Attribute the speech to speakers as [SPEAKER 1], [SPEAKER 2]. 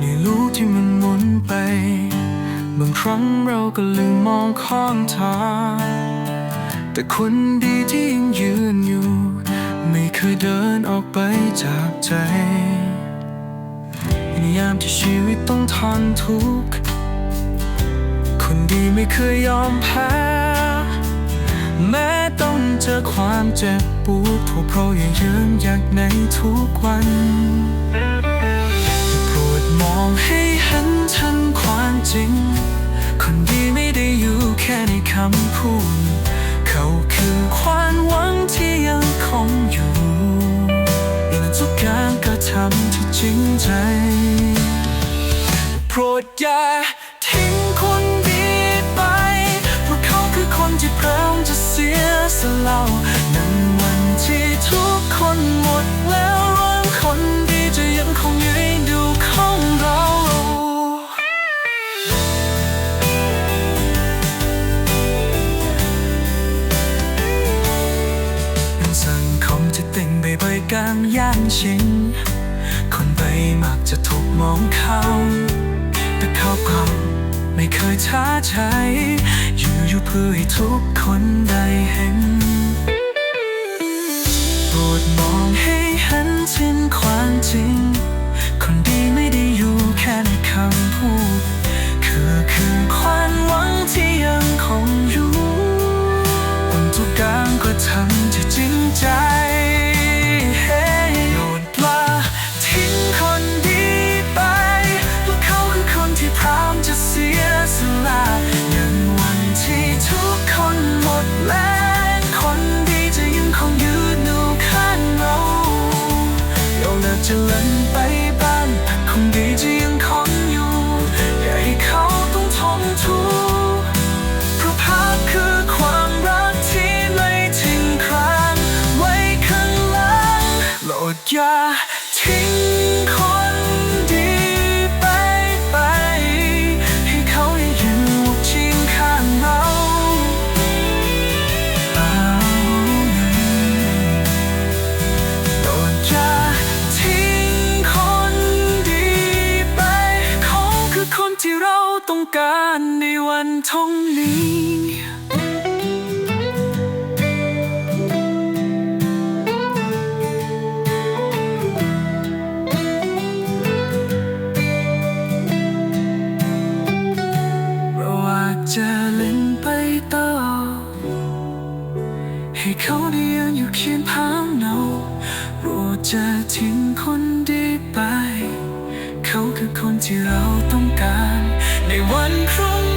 [SPEAKER 1] ในลูกที่มันหมุนไป บางครั้งเราก็ลืมมองข้างทาง แต่คนดีที่ยังยืนอยู่ ไม่เคยเดินออกไปจากใจในยามที่ชีวิตต้องทนทุกข์คนดีไม่เคยยอมแพ้แม้ต้องเจอความเจ็บปวดพวกเรายังยืนหยัดในทุกวัน พูดเขาคือความหวังที่ยังคงอยู่และทุกการกระทำที่จริงใจ โปรดอย่าทิ้งคนดีไปเพราะเขาคือคนที่พร้อมจะเสียสละนั้นางย่างชิงคนไปมักจะถูกมองเขา แต่เขาก็ไม่เคยท้าใจอยู่อยู่เพื่อให้ทุกคนได้เห็นโปรดมองให้เห็นถึงความ จะเล่นไปบ้านคงดีจะยังคงอยู่ อย่าให้เขาต้องทนทุกข์เพราะภาพคือความรักที่ไม่ทิ้งครางไว้ข้างหลังโปรดอย่าทิ้ง วันทงนี้เราอาจจะเล่นไปต่อ ให้เขาได้ยืนอยู่เคียงข้างเราเราจะทิ้งคนดีไป เขาคือคนที่เราต้องการ ในวันพรุ่ง